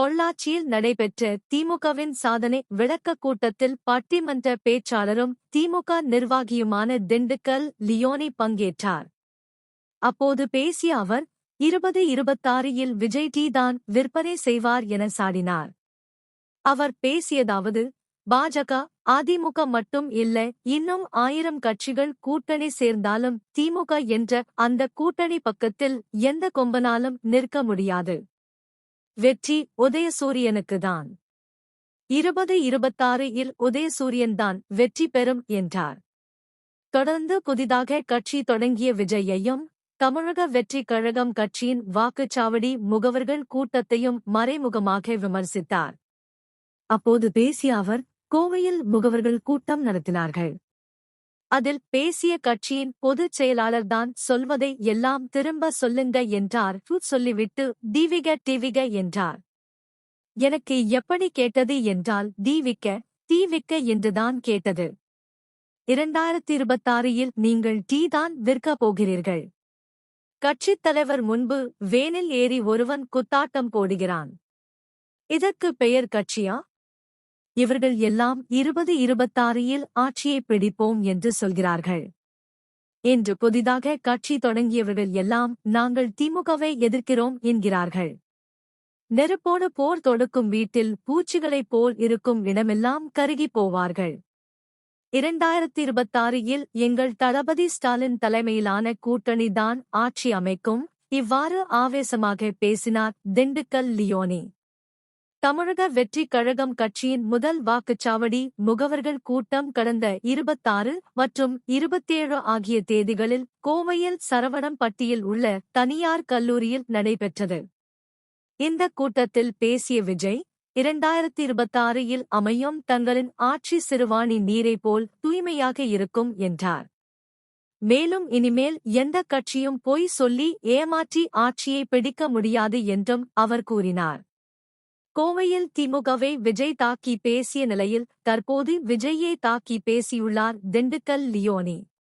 பொள்ளாச்சியில் நடைபெற்ற திமுகவின் சாதனை விளக்கக் கூட்டத்தில் பட்டிமன்ற பேச்சாளரும் திமுக நிர்வாகியுமான திண்டுக்கல் லியோனி பங்கேற்றார். அப்போது பேசிய அவர் இருபது இருபத்தாறில் விஜய் டி தான் விற்பனை செய்வார் என சாடினார். அவர் பேசியதாவது பாஜக அதிமுக மட்டும் இல்ல இன்னும் ஆயிரம் கட்சிகள் கூட்டணி சேர்ந்தாலும் திமுக என்ற அந்த கூட்டணி பக்கத்தில் எந்த கொம்பனாலும் நிற்க முடியாது. வெற்றி உதயசூரியனுக்குதான். இருபது இருபத்தாறு இல் உதயசூரியன்தான் வெற்றி பெறும் என்றார். தொடர்ந்து புதிதாக கட்சி தொடங்கிய விஜயையும் தமிழக வெற்றி கழகம் கட்சியின் வாக்குச்சாவடி முகவர்கள் கூட்டத்தையும் மறைமுகமாக விமர்சித்தார். அப்போது பேசிய அவர் கோவையில் முகவர்கள் கூட்டம் நடத்தினார்கள். அதில் பேசிய கட்சியின் பொதுச் செயலாளர்தான் சொல்வதை எல்லாம் திரும்ப சொல்லுங்க என்றார். சொல்லிவிட்டு டிவிக டிவிக என்றார். எனக்கு எப்படி கேட்டது என்றால் தீவிக்க தீவிக்க என்றுதான் கேட்டது. இரண்டாயிரத்தி இருபத்தாறில் நீங்கள் டீ தான் விற்கப் போகிறீர்கள். கட்சித் தலைவர் முன்பு வேனில் ஏறி ஒருவன் குத்தாட்டம் போடுகிறான். இதற்கு பெயர் கட்சியா? இவர்கள் எல்லாம் இருபது இருபத்தாறில் ஆட்சியை பிடிப்போம் என்று சொல்கிறார்கள். என்று புதிதாக கட்சி தொடங்கியவர்கள் எல்லாம் நாங்கள் திமுகவை எதிர்க்கிறோம் என்கிறார்கள். நெருப்போடு போர் தொடுக்கும் வீட்டில் பூச்சிகளைப் போல் இருக்கும் இடமெல்லாம் கருகிப் போவார்கள். இரண்டாயிரத்தி இருபத்தாறில் எங்கள் தளபதி ஸ்டாலின் தலைமையிலான கூட்டணிதான் ஆட்சி அமைக்கும். இவ்வாறு ஆவேசமாக பேசினார் திண்டுக்கல் லியோனி. தமிழக வெற்றி கழகம் கட்சியின் முதல் வாக்குச்சாவடி முகவர்கள் கூட்டம் கடந்த இருபத்தாறு மற்றும் இருபத்தேழு ஆகிய தேதிகளில் கோவையில் சரவணம்பட்டியில் உள்ள தனியார் கல்லூரியில் நடைபெற்றது. இந்த கூட்டத்தில் பேசிய விஜய் இரண்டாயிரத்தி இருபத்தாறில் அமையும் தங்களின் ஆட்சி சிறுவாணி நீரை போல் தூய்மையாக இருக்கும் என்றார். மேலும் இனிமேல் எந்த கட்சியும் பொய் சொல்லி ஏமாற்றி ஆட்சியை பிடிக்க முடியாது என்றும் அவர் கூறினார். கோவையில் திமுகவை விஜய் தாக்கி பேசிய நிலையில் தற்போது விஜய்யை தாக்கி பேசியுள்ளார் திண்டுக்கல் லியோனி.